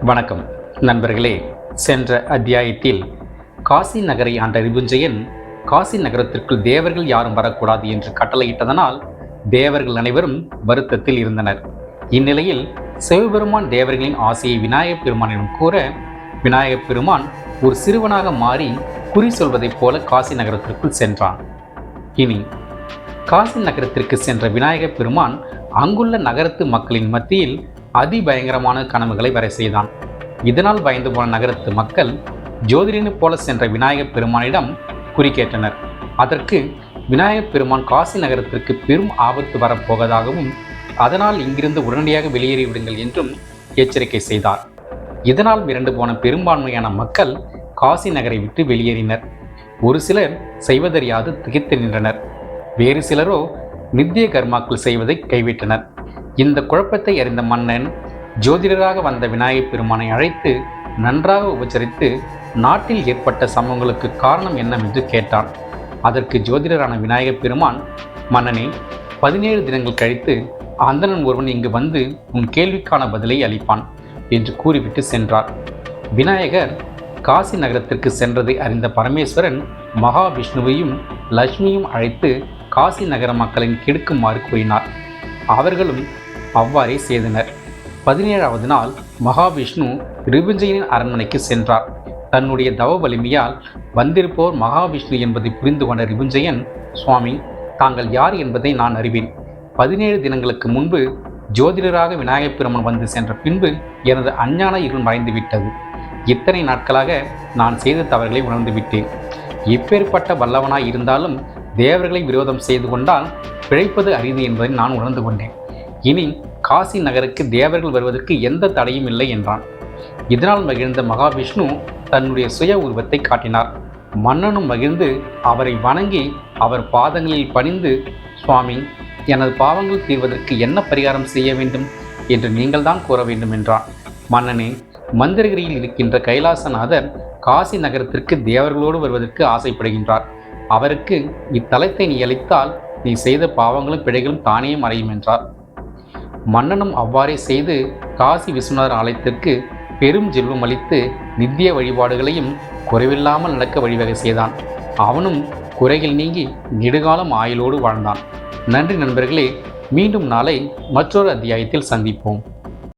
வணக்கம். நண்பர்களே சென்ற அத்தியாயத்தில் காசி நகரை ஆண்ட ரிபுஞ்சயன் காசி நகரத்திற்குள் தேவர்கள் யாரும் வரக்கூடாது என்று கட்டளையிட்டதனால் தேவர்கள் அனைவரும் வருத்தத்தில் இருந்தனர். இந்நிலையில் சிவபெருமான் தேவர்களின் ஆசையை விநாயகப் பெருமானிடம் கூற விநாயகப் பெருமான் ஒரு சிறுவனாக மாறி குறி சொல்வதைப் போல காசி நகரத்திற்குள் சென்றான். இனி காசி நகரத்திற்கு சென்ற விநாயகப் பெருமான் அங்குள்ள நகரத்து மக்களின் மத்தியில் அதிபயங்கரமான கனவுகளை வரை செய்தான். இதனால் பயந்து போன நகரத்து மக்கள் ஜோதிடனை போல சென்ற விநாயகப் பெருமானிடம் குறிக்கேற்றனர். அதற்கு விநாயகப் பெருமான் காசி நகரத்திற்கு பெரும் ஆபத்து வரப்போவதாகவும் அதனால் இங்கிருந்து உடனடியாக வெளியேறிவிடுங்கள் என்றும் எச்சரிக்கை செய்தார். இதனால் மிரண்டு போன பெரும்பான்மையான மக்கள் காசி நகரை விட்டு வெளியேறினர். ஒரு சிலர் செய்வதறியாது திகைத்து நின்றனர். வேறு சிலரோ நித்திய கர்மாக்கள் செய்வதை கைவிட்டனர். இந்த குழப்பத்தை அறிந்த மன்னன் ஜோதிடராக வந்த விநாயகப் பெருமானை அழைத்து நன்றாக உபச்சரித்து நாட்டில் ஏற்பட்ட சம்பவங்களுக்கு காரணம் என்னவென்று கேட்டான். அதற்கு ஜோதிடரான விநாயகப் பெருமான் மன்னனே பதினேழு தினங்கள் கழித்து அந்தணன் ஒருவன் இங்கு வந்து உன் கேள்விக்கான பதிலை அளிப்பான் என்று கூறிவிட்டு சென்றார். விநாயகர் காசி நகரத்திற்கு சென்றதை அறிந்த பரமேஸ்வரன் மகாவிஷ்ணுவையும் லட்சுமியும் அழைத்து காசி நகர மக்களின் கெடுக்குமாறு கூறினார். அவர்களும் அவ்வாறே செய்தனர். பதினேழாவது நாள் மகாவிஷ்ணு ரிபுஞ்சயனின் அரண்மனைக்கு சென்றார். தன்னுடைய தவ வலிமையால் வந்திருப்போர் மகாவிஷ்ணு என்பதை புரிந்து கொண்ட ரிபுஞ்சயன் சுவாமி தாங்கள் யார் என்பதை நான் அறிவேன். பதினேழு தினங்களுக்கு முன்பு ஜோதிடராக விநாயகப் பெருமன் வந்து சென்ற பின்பு எனது அஞ்ஞான இருள் மறைந்துவிட்டது இத்தனை நாட்களாக நான் செய்த தவறுகளை உணர்ந்து விட்டேன். எப்பேற்பட்ட வல்லவனாய் இருந்தாலும் தேவர்களை விரோதம் செய்து கொண்டால் பிழைப்பது அரிது என்பதை நான் உணர்ந்து கொண்டேன். இனி காசி நகருக்கு தேவர்கள் வருவதற்கு எந்த தடையும் இல்லை என்றான். இதனால் மகிழ்ந்த மகாவிஷ்ணு தன்னுடைய சுய உருவத்தை காட்டினார். மன்னனும் மகிழ்ந்து அவரை வணங்கி அவர் பாதங்களில் பணிந்து சுவாமி எனது பாவங்கள் தீர்வதற்கு என்ன பரிகாரம் செய்ய வேண்டும்? என்று நீங்கள்தான் கூற வேண்டும் என்றான். மன்னனே மந்திரகிரியில் இருக்கின்ற கைலாசநாதர் காசி நகரத்திற்கு தேவர்களோடு வருவதற்கு ஆசைப்படுகின்றார். அவருக்கு இத்தலத்தை நீ அளித்தால் நீ செய்த பாவங்களும் பிழைகளும் தானே மறையும் என்றார். மன்னனும் அவ்வாறே செய்து காசி விஸ்வநாதர் ஆலயத்திற்கு பெரும் செல்வம் அளித்து நித்திய வழிபாடுகளையும் குறைவில்லாமல் நடக்க வழிவகை செய்தான். அவனும் குறைகள் நீங்கி நெடுகாலம் ஆயுளோடு வாழ்ந்தான். நன்றி நண்பர்களே மீண்டும் நாளை மற்றொரு அத்தியாயத்தில் சந்திப்போம்.